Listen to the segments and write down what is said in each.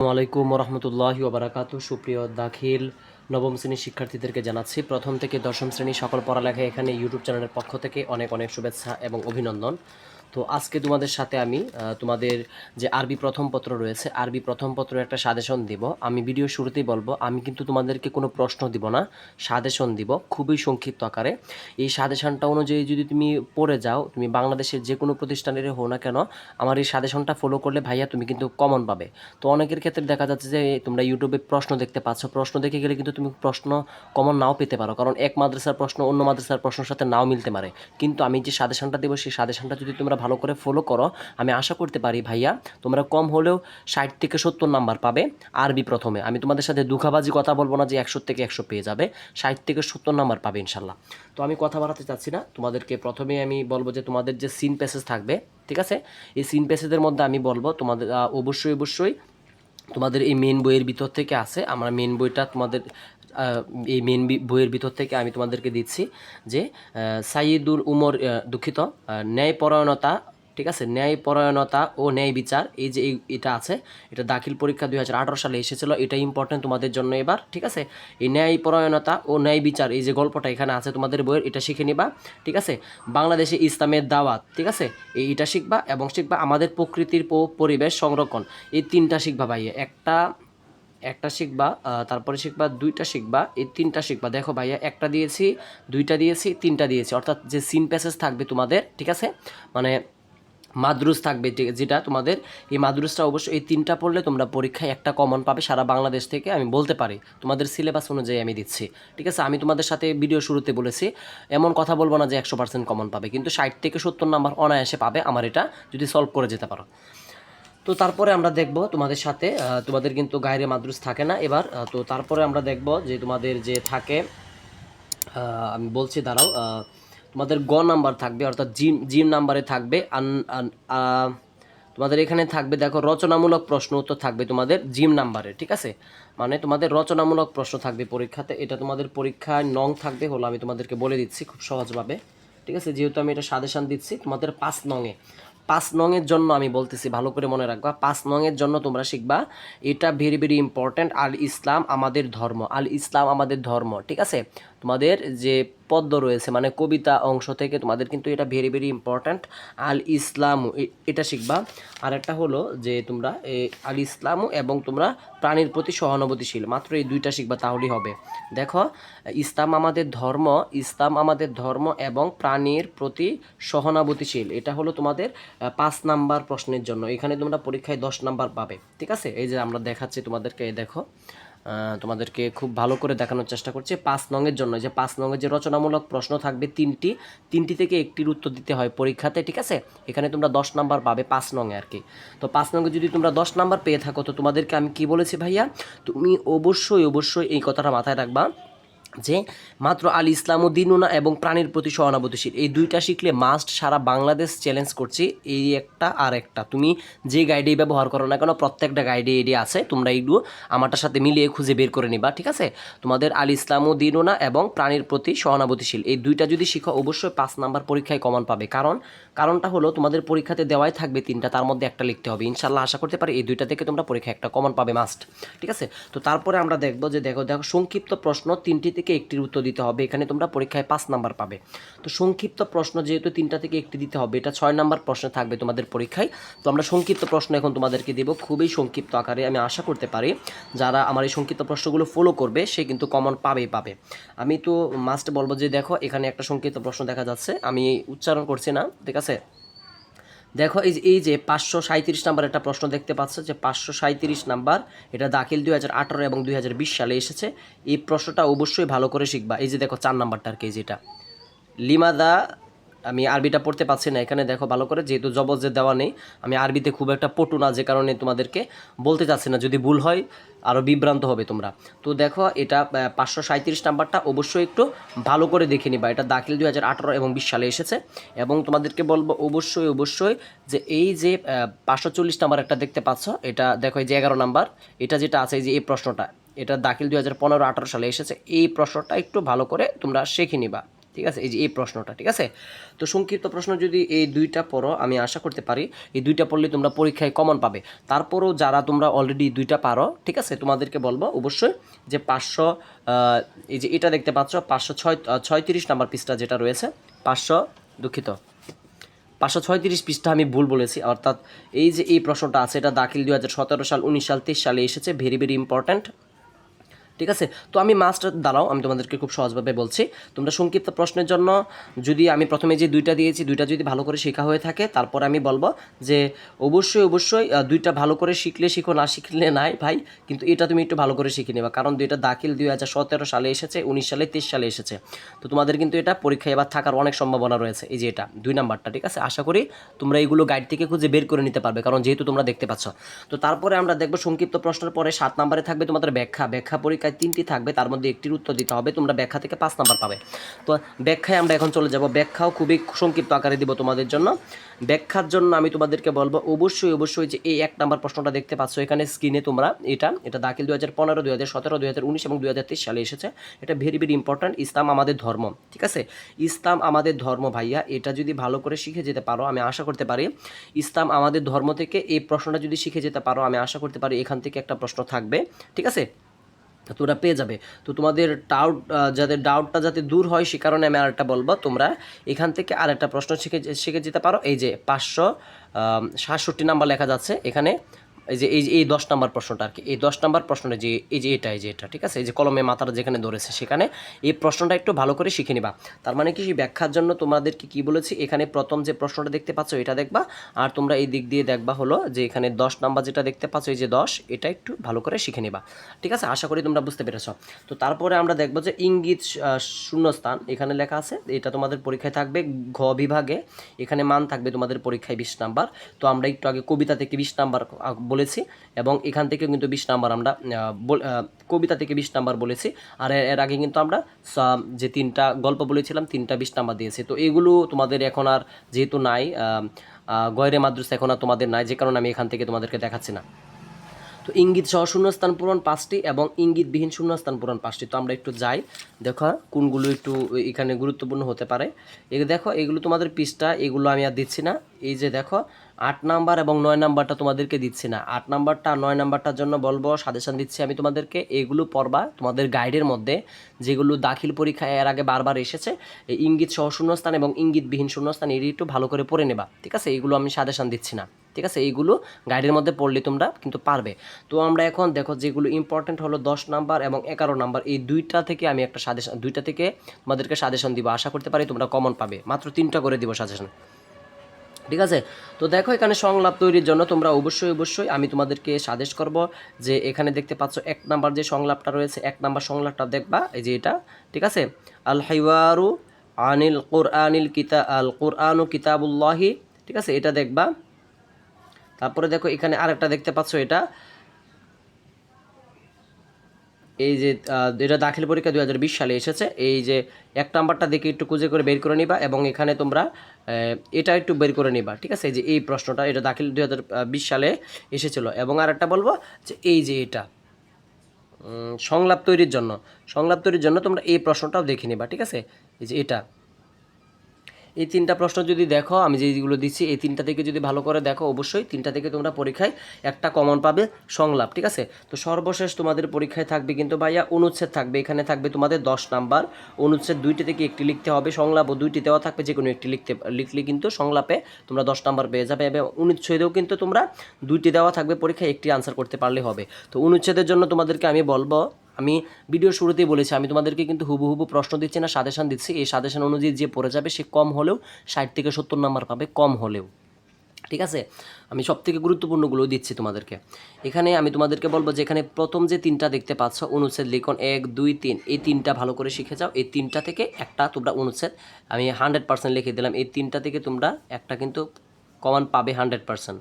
আসসালামু আলাইকুম রহমতুল্লাহ ওবরাকাতু। সুপ্রিয় দাখিল নবম শ্রেণির শিক্ষার্থীদেরকে জানাচ্ছি, প্রথম থেকে দশম শ্রেণি সকল পড়ালেখা এখানে ইউটিউব চ্যানেলের পক্ষ থেকে অনেক অনেক শুভেচ্ছা এবং অভিনন্দন। তো আজকে তোমাদের সাথে আমি তোমাদের যে আরবি প্রথম পত্র রয়েছে, আরবি প্রথম পত্র একটা সাজেশন দিব। আমি ভিডিও শুরুতেই বলব, আমি কিন্তু তোমাদেরকে কোনো প্রশ্ন দিব না, সাজেশন দিব খুবই সংক্ষিপ্ত আকারে। এই সাজেশনটা অনুযায়ী যদি তুমি পড়ে যাও, তুমি বাংলাদেশের যে কোনো প্রতিষ্ঠানের হো না কেন, আমার এই সাজেশনটা ফলো করলে ভাইয়া তুমি কিন্তু কমন পাবে। তো অনেকের ক্ষেত্রে দেখা যাচ্ছে যে তোমরা ইউটিউবে প্রশ্ন দেখতে পাচ্ছ, প্রশ্ন দেখে গেলে কিন্তু তুমি প্রশ্ন কমন নাও পেতে পারো, কারণ এক মাদ্রাসার প্রশ্ন অন্য মাদ্রাসার প্রশ্নের সাথে নাও মিলতে পারে। কিন্তু আমি যে সাজেশনটা দেবো, সেই সাজেশনটা যদি তোমরা ভালো করে ফলো করো। আমি আশা করতে পারি ভাইয়া, তোমরা কম হলেও ষাট থেকে সত্তর নাম্বার পাবে আরবি প্রথমে। আমি তোমাদের সাথে দুঃখাবাজি কথা বলব না যে একশো থেকে একশো পেয়ে যাবে, ষাট থেকে সত্তর নাম্বার পাবে ইনশাল্লাহ। তো আমি কথা বাড়াতে চাচ্ছি না, তোমাদেরকে প্রথমে আমি বলব যে তোমাদের যে সিন প্যাসেজ থাকবে, ঠিক আছে? এই সিন প্যাসেজের মধ্যে আমি বলব তোমাদের অবশ্যই অবশ্যই তোমাদের এই মেন বইয়ের ভিতর থেকে আছে, আমরা মেন বইটা তোমাদের এই মেন বইয়ের ভিতর থেকে আমি তোমাদেরকে দিচ্ছি যে আহ, সাইয়দুল উমর দুঃখিত ন্যায়পরায়ণতা ঠিক আছে? ন্যায়পরায়ণতা ও ন্যায় বিচার এই যে এটা আছে এটা দাখিল পরীক্ষা দুই হাজার আঠারো সালে এসেছিল এটা ইম্পর্টেন্ট তোমাদের জন্য এবার ঠিক আছে? এই ন্যায়পরায়ণতা ও ন্যায় বিচার এই যে গল্পটা এখানে আছে তোমাদের বইয়ের এটা শিখে নিবা ঠিক আছে? বাংলাদেশে ইসলামের দাওয়াত ঠিক আছে? এই এটা শিখবা এবং শিখবা আমাদের প্রকৃতির পরিবেশ সংরক্ষণ এই তিনটা শিখবা ভাইয়া। একটা একটা শিখবা তারপরে শিখবা, দুইটা শিখবা, এই তিনটা শিখবা। দেখো ভাইয়া, একটা দিয়েছি, দুইটা দিয়েছি, তিনটা দিয়েছি। অর্থাৎ যে সিন প্যাসেজ থাকবে তোমাদের, ঠিক আছে? মানে মাদ্রুস থাকবে যেটা তোমাদের, এই মাদ্রুসটা অবশ্যই, এই তিনটা পড়লে তোমরা পরীক্ষায় একটা কমন পাবে সারা বাংলাদেশ থেকে, আমি বলতে পারি। তোমাদের সিলেবাস অনুযায়ী আমি দিচ্ছি, ঠিক আছে? আমি তোমাদের সাথে ভিডিও শুরুতে বলেছি, এমন কথা বলব না যে একশো পার্সেন্ট কমন পাবে, কিন্তু ষাট থেকে সত্তর নাম্বার অনায়াসে পাবে আমার এটা, যদি সলভ করে যেতে পারো। তো তারপরে আমরা দেখব তোমাদের সাথে তোমাদের কিন্তু গায়ের মাদ্রুস থাকে না এবার তো তারপরে আমরা দেখব যে তোমাদের যে থাকে আমি বলছি দাঁড়াও তোমাদের গ নাম্বার থাকবে, অর্থাৎ জিম জিম নাম্বারে থাকবে, আন তোমাদের এখানে থাকবে, দেখো, রচনামূলক প্রশ্ন উত্তর থাকবে তোমাদের জিম নাম্বারে, ঠিক আছে? মানে তোমাদের রচনামূলক প্রশ্ন থাকবে পরীক্ষাতে, এটা তোমাদের পরীক্ষায় নং থাকবে হলো আমি তোমাদেরকে বলে দিচ্ছি খুব সহজভাবে, ঠিক আছে? যেহেতু আমি এটা সাজেশান দিচ্ছি তোমাদের পাঁচ নংয়ে পাঁচ নংয়ের জন্য আমি বলতেছি, ভালো করে মনে রাখবা, পাঁচ নংয়ের জন্য তোমরা শিখবা, এটা ভেরি ভেরি ইম্পর্ট্যান্ট আল ইসলাম আমাদের ধর্ম আল ইসলাম আমাদের ধর্ম, ঠিক আছে? তোমাদের যে পদ্য রয়েছে মানে কবিতা অংশ থেকে তোমাদের কিন্তু এটা ভেরি ভেরি ইম্পর্ট্যান্ট আল ইসলামু এটা শিখবা। আর একটা হলো যে তোমরা আল ইসলামু এবং তোমরা প্রাণীর প্রতি সহানুভূতিশীল, মাত্র এই দুইটা শিখবা তাহলেই হবে। দেখো, ইসলাম আমাদের ধর্ম, ইসলাম আমাদের ধর্ম এবং প্রাণীর প্রতি সহানুভূতিশীল। এটা হলো তোমাদের পাঁচ নাম্বার প্রশ্নের জন্য। এখানে তোমরা পরীক্ষায় দশ নাম্বার পাবে। ঠিক আছে? এই যে আমরা দেখাচ্ছি তোমাদেরকে দেখো। তোমাদেরকে খুব ভালো করে দেখানোর চেষ্টা করছি পাঁচ নংয়ের জন্য। যে পাঁচ নংয়ের যে রচনামূলক প্রশ্ন থাকবে তিনটি তিনটি থেকে একটির উত্তর দিতে হয় পরীক্ষাতে, ঠিক আছে? এখানে তোমরা দশ নাম্বার পাবে পাঁচ নংয়ে আর কি। তো পাঁচ নংয়ে যদি তোমরা দশ নাম্বার পেয়ে থাকো, তো তোমাদেরকে আমি কি বলেছি ভাইয়া? তুমি অবশ্যই অবশ্যই এই কথাটা মাথায় রাখবা। যে মাত্র আল ইসলাম দিনুনা এবং প্রাণীর প্রতি সহানুভূতিশীল। এই দুইটা শিখলে মাস্ট সারা বাংলাদেশ চ্যালেঞ্জ করছি। এই একটা আর একটা। তুমি যে গাইডেই ব্যবহার করো না কেন, প্রত্যেকটা গাইডে এডি আছে। তোমরা এইগুলো আমারটার সাথে মিলিয়ে খুঁজে বের করে নিবা, ঠিক আছে? তোমাদের আল ইসলাম দিনুনা এবং প্রাণীর প্রতি সহানুভূতিশীল। এই দুইটা যদি শিখো, অবশ্যই পাঁচ নাম্বার পরীক্ষায় কমন পাবে। কারণ, কারণটা হলো তোমাদের পরীক্ষাতে দেওয়াই থাকবে তিনটা, তার মধ্যে একটা লিখতে হবে। ইনশাল্লাহ আশা করতে পারি এই দুইটা থেকে তোমরা পরীক্ষায় একটা কমন পাবে মাস্ট ঠিক আছে? তো তারপরে আমরা দেখব যে দেখো দেখো, সংক্ষিপ্ত প্রশ্ন তিনটি থেকে একটির উত্তর দিতে হবে। এখানে তোমরা পরীক্ষায় পাঁচ নাম্বার পাবে। তো সংক্ষিপ্ত প্রশ্ন যেহেতু তিনটা থেকে একটি দিতে হবে, এটা ছয় নাম্বার প্রশ্ন থাকবে তোমাদের পরীক্ষায়। তো আমরা সংক্ষিপ্ত প্রশ্ন এখন তোমাদেরকে দেবো খুবই সংক্ষিপ্ত আকারে, আমি আশা করতে পারি। যারা আমার এই সংক্ষিপ্ত প্রশ্নগুলো ফলো করবে, সে কিন্তু কমন পাবেই পাবে। আমি তো মাস্ট বলব যে দেখো, এখানে একটা সংক্ষিপ্ত প্রশ্ন দেখা যাচ্ছে। আমি উচ্চারণ করছি না, ঠিক আছে? দেখো, এই যে এই যে পাঁচশো সাঁত্রিশ নাম্বার একটা প্রশ্ন দেখতে পাচ্ছ যে পাঁচশো সাঁত্রিশ নাম্বার এটা দাখিল দুই হাজার আঠারো এবং দুই বিশ সালে এসেছে। এই প্রশ্নটা অবশ্যই ভালো করে শিখবা। এই যে দেখো, চার নাম্বারটা আর কি যেটা। লিমাদা, আমি আরবিটা পড়তে পারছি না, এখানে দেখো ভালো করে, যেহেতু জবজের দেওয়া নেই, আমি আরবিতে খুব একটা পটু না, যে কারণে তোমাদেরকে বলতে চাচ্ছি না। যদি ভুল হয় আরও বিভ্রান্ত হবে তোমরা। তো দেখো, এটা পাঁচশো সাঁত্রিশ নাম্বারটা অবশ্যই একটু ভালো করে দেখে নিবা। এটা দাখিল দুই হাজার আঠারো এবং বিশ সালে এসেছে। এবং তোমাদেরকে বলব অবশ্যই অবশ্যই যে এই যে পাঁচশো চল্লিশ নাম্বার একটা দেখতে পাচ্ছ, এটা দেখো এই যে এগারো নাম্বার, এটা যেটা আছে এই যে এই প্রশ্নটা, এটা দাখিল দুই হাজার পনেরো আঠারো সালে এসেছে। এই প্রশ্নটা একটু ভালো করে তোমরা শিখে নিবা। ঠিক আছে? এই যে, এই প্রশ্নটা, ঠিক আছে? তো সংক্ষিপ্ত প্রশ্ন যদি এই দুইটা পড়ো, আমি আশা করতে পারি এই দুইটা পড়লে তোমরা পরীক্ষায় কমন পাবে। তারপরও যারা তোমরা অলরেডি দুইটা পারো, ঠিক আছে? তোমাদেরকে বলব অবশ্যই যে পাঁচশো এই যে, এটা দেখতে পাচ্ছ, পাঁচশো ছয় ছয়ত্রিশ নাম্বার পিসটা যেটা রয়েছে, পাঁচশো দুঃখিত। পাঁচশো ছয়ত্রিশ পৃষ্ঠা আমি ভুল বলেছি, অর্থাৎ এই যে, এই প্রশ্নটা আছে, এটা দাখিল হাজার সতেরো সাল, উনিশ সাল, তেইশ সালে এসেছে ভেরি ভেরি ইম্পর্ট্যান্ট ঠিক আছে? তো আমি মাস্টার দাঁড়াও, আমি তোমাদেরকে খুব সহজভাবে বলছি। তোমরা সংক্ষিপ্ত প্রশ্নের জন্য যদি আমি প্রথমে যে দুইটা দিয়েছি, দুইটা যদি ভালো করে শেখা হয়ে থাকে, তারপর আমি বলব যে অবশ্যই অবশ্যই দুইটা ভালো করে শিখলে শিখো, না শিখলে নাই ভাই, কিন্তু এটা তুমি একটু ভালো করে শিখে নেবা। কারণ দুইটা দাখিল দুই হাজার সতেরো সালে এসেছে, উনিশ সালে তেইশ সালে এসেছে। তো তোমাদের কিন্তু এটা পরীক্ষায় এবার থাকার অনেক সম্ভাবনা রয়েছে। এই যে এটা, দুই নাম্বারটা, ঠিক আছে? আশা করি তোমরা এইগুলো গাইড থেকে খুঁজে বের করে নিতে পারবে, কারণ যেহেতু তোমরা দেখতে পাচ্ছ। তো তারপরে আমরা দেখব সংক্ষিপ্ত প্রশ্নের পরে সাত নাম্বারে থাকবে তোমাদের ব্যাখ্যা। ব্যাখ্যা পরীক্ষায় তিনটি থাকবে, তার মধ্যে একটির উত্তর দিতে হবে, তোমরা ব্যাখ্যা থেকে পাঁচ নাম্বার পাবে। তো ব্যাখ্যায় আমরা এখন চলে যাব। ব্যাখ্যাও খুবই সংক্ষিপ্ত আকারে দিব তোমাদের জন্য। ব্যাখ্যার জন্য আমি তোমাদেরকে বলব, অবশ্যই অবশ্যই যে এই এক নাম্বার প্রশ্নটা দেখতে পাচ্ছ, এখানে স্ক্রিনে তোমরা এটা এটা দাখিল দু হাজার পনেরো দু হাজার সতেরো দু হাজার উনিশ এবং দুই হাজার তেইশ সালে এসেছে। এটা ভেরি ভেরি ইম্পর্ট্যান্ট ইসলাম আমাদের ধর্ম, ঠিক আছে? ইসলাম আমাদের ধর্ম ভাইয়া, এটা যদি ভালো করে শিখে যেতে পারো, আমি আশা করতে পারি, ইসলাম আমাদের ধর্ম থেকে এই প্রশ্নটা যদি শিখে যেতে পারো, আমি আশা করতে পারি এখান থেকে একটা প্রশ্ন থাকবে, ঠিক আছে? তো ওরা পেয়ে যাবে। তো তোমাদের ডাউট যাদের ডাউটটা যাতে দূর হয়, সে কারণে আমি আরেকটা বলব। তোমরা এখান থেকে আরেকটা প্রশ্ন শিখে শিখে যেতে পারো। এই যে পাঁচশো সাতষট্টি নাম্বার লেখা যাচ্ছে। এখানে এই যে এই এই দশ নাম্বার প্রশ্নটা আর কি। এই দশ নাম্বার প্রশ্নটা যে এই যে এটা এই যে এটা ঠিক আছে? এই যে কলমে মাথাটা যেখানে ধরেছে সেখানে এই প্রশ্নটা একটু ভালো করে শিখে নিবা। তার মানে কি ব্যাখ্যার জন্য তোমাদেরকে কি বলেছি এখানে প্রথম যে প্রশ্নটা দেখতে পাচ্ছ এটা দেখবা। আর তোমরা এই দিক দিয়ে দেখবা হলো যে এখানে দশ নাম্বার যেটা দেখতে পাচ্ছ এই যে দশ এটা একটু ভালো করে শিখে নিবা। ঠিক আছে? আশা করি তোমরা বুঝতে পেরেছ। তো তারপরে আমরা দেখব যে ইঙ্গিত শূন্যস্থান এখানে লেখা আছে এটা তোমাদের পরীক্ষায় থাকবে ঘ বিভাগে। এখানে মান থাকবে তোমাদের পরীক্ষায় বিশ নাম্বার। তো আমরা একটু আগে কবিতা থেকে বিশ নাম্বার আহ, বলেছি এবং এখান থেকে কিন্তু বিশ নাম্বার আমরা কবিতা থেকে বিশ নাম্বার বলেছি। আর এর- আগে কিন্তু আমরা যে তিনটা গল্প বলেছিলাম, তিনটা বিশ নাম্বার দিয়েছি। তো এগুলো তোমাদের এখন আর যেহেতু নাই গয়রে মাদ্রাসা এখন আর তোমাদের নাই, যে কারণে আমি এখান থেকে তোমাদেরকে দেখাচ্ছি না। তো ইঙ্গিত সহ শূন্যস্থান পূরণ পাঁচটি এবং ইঙ্গিতবিহীন শূন্যস্থান পূরণ পাঁচটি। তো আমরা একটু যাই, দেখো কোনগুলো একটু এখানে গুরুত্বপূর্ণ হতে পারে। এই দেখো, এগুলো তোমাদের পৃষ্ঠা, এগুলো আমি আর দিচ্ছি না। এই যে দেখো, আট নাম্বার এবং নয় নাম্বারটা তোমাদেরকে দিচ্ছি না। আট নাম্বারটা নয় নাম্বারটার জন্য বলব, সাজেশন দিচ্ছি আমি তোমাদেরকে। এগুলো পড়বা তোমাদের গাইডের মধ্যে, যেগুলো দাখিল পরীক্ষায় এর আগে বারবার এসেছে। এই ইঙ্গিত সহ শূন্যস্থান এবং ইঙ্গিতবিহীন শূন্যস্থান, এটি একটু ভালো করে পড়ে নেবা, ঠিক আছে? এগুলো আমি সাজেশন দিচ্ছি না। ঠিক আছে? এইগুলো গাইডের মধ্যে পড়লে তোমরা কিন্তু পারবে। তো আমরা এখন দেখো যেগুলো ইম্পর্টেন্ট হলো দশ নাম্বার এবং এগারো নাম্বার। এই দুইটা থেকে আমি একটা সাজেশন দুইটা থেকে তোমাদেরকে সাজেশন দিব। আশা করতে পারি তোমরা কমন পাবে। মাত্র তিনটা করে দিব সাজেশন ঠিক আছে? তো দেখো এখানে সংলাপ তৈরির জন্য তোমরা অবশ্যই অবশ্যই আমি তোমাদেরকে সাজেস্ট করব যে এখানে দেখতে পাচ্ছ এক নাম্বার যে সংলাপটা রয়েছে, এক নাম্বার সংলাপটা দেখবা, এই যে এটা। ঠিক আছে? আল হাইওয়ারু আনিল কোরআনিল কিতা আল কোরআনু কিতাবুল্লাহি। ঠিক আছে? এটা দেখবা। তারপরে দেখো এখানে আরেকটা দেখতে পাচ্ছ এটা। এই যে এটা দাখিল পরীক্ষা দু দুই সালে এসেছে। এই যে, এক নাম্বারটা দেখে একটু খুঁজে করে বের করে নিবা এবং এখানে তোমরা এটা একটু বের করে নিবা, ঠিক আছে? এই যে, এই প্রশ্নটা এটা দাখিল দু হাজার বিশ সালে এসেছিল। এবং আর একটা বলব যে, এই যে এটা সংলাপ তৈরির জন্য, সংলাপ তৈরির জন্য তোমরা এই প্রশ্নটাও দেখে নিবা, ঠিক আছে? এই যে এটা। এই তিনটা প্রশ্ন যদি দেখো, আমি যেগুলো দিচ্ছি, এই তিনটা থেকে যদি ভালো করে দেখো, অবশ্যই তিনটা থেকে তোমরা পরীক্ষায় একটা কমন পাবে সংলাপ, ঠিক আছে? তো সর্বশেষ তোমাদের পরীক্ষায় থাকবে কিন্তু ভাইয়া অনুচ্ছেদ থাকবে, এখানে থাকবে তোমাদের দশ নাম্বার। অনুচ্ছেদ দুইটি থেকে একটি লিখতে হবে? সংলাপ ও দুইটি দেওয়া থাকবে যে কোনো একটি লিখতে, লিখলে কিন্তু সংলাপে তোমরা দশ নাম্বার পেয়ে যাবে এবং অনুচ্ছেদেও কিন্তু তোমরা দুইটি দেওয়া থাকবে পরীক্ষায়, একটি আনসার করতে পারলে হবে। তো অনুচ্ছেদের জন্য তোমাদেরকে আমি বলব আমি ভিডিও শুরুতেই বলেছি, আমি তোমাদেরকে কিন্তু হুবু হুবু প্রশ্ন দিচ্ছি না, সাজেশন দিচ্ছি। এই সাজেশন অনুযায়ী যে পড়ে যাবে সে কম হলেও ষাট থেকে সত্তর নাম্বার পাবে, কম হলেও। ঠিক আছে? আমি সব থেকে গুরুত্বপূর্ণগুলো দিচ্ছি তোমাদেরকে। এখানে আমি তোমাদেরকে বলব যে, এখানে প্রথম যে তিনটা দেখতে পাচ্ছ, অনুচ্ছেদ লিখন এক, দুই, তিন, এই তিনটা ভালো করে শিখে যাও। এই তিনটা থেকে একটা তোমরা অনুচ্ছেদ, আমি হান্ড্রেড পার্সেন্ট লিখে দিলাম, এই তিনটা থেকে তোমরা একটা কিন্তু কমান পাবে হান্ড্রেড পার্সেন্ট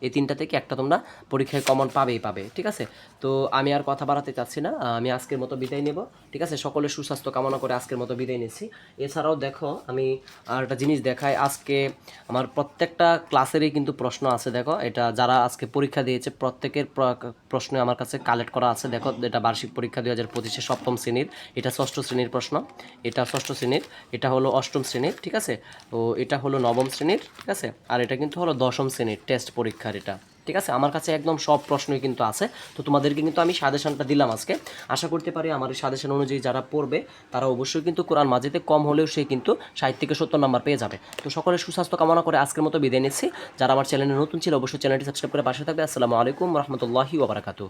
এই তিনটা থেকে একটা তোমরা পরীক্ষায় কমন পাবেই পাবে, ঠিক আছে? তো আমি আর কথা বাড়াতে চাচ্ছি না আমি আজকের মতো বিদায় নেব, ঠিক আছে? সকলের সুস্বাস্থ্য কামনা করে আজকের মতো বিদায় নিচ্ছি। এছাড়াও দেখো, আমি আর একটা জিনিস দেখাই, আজকে আমার প্রত্যেকটা ক্লাসেরই কিন্তু প্রশ্ন আছে, দেখো? এটা যারা আজকে পরীক্ষা দিয়েছে, প্রত্যেকের প্র- প্রশ্ন আমার কাছে কালেক্ট করা আছে, দেখো? এটা বার্ষিক পরীক্ষা দুই হাজার পঁচিশে সপ্তম শ্রেণির, এটা ষষ্ঠ শ্রেণির প্রশ্ন, এটা ষষ্ঠ শ্রেণির, এটা হলো অষ্টম শ্রেণির, ঠিক আছে? তো এটা হলো নবম শ্রেণির, ঠিক আছে? আর এটা কিন্তু হলো দশম শ্রেণির টেস্ট পরীক্ষার এটা। ঠিক আছে? আমার কাছে একদম সব প্রশ্নই কিন্তু আছে। তো তোমাদেরকে কিন্তু আমি সাজেশনটা দিলাম আজকে। আশা করতে পারি আমার এই সাজেশন অনুযায়ী যারা পড়বে, তারা অবশ্যই কিন্তু কোরআন মাজিতে কম হলেও সে কিন্তু ষাট থেকে সত্তর নাম্বার পেয়ে যাবে। তো সকলের সুস্বাস্থ্য কামনা করে আজকের মতো বিদায় নিচ্ছি। যারা আমার চ্যানেলে নতুন ছিল, অবশ্যই চ্যানেলটি সাবস্ক্রাইব করে পাশে থাকবে। আসসালামু আলাইকুম রহমতুল্লাহি ওবরাকাতু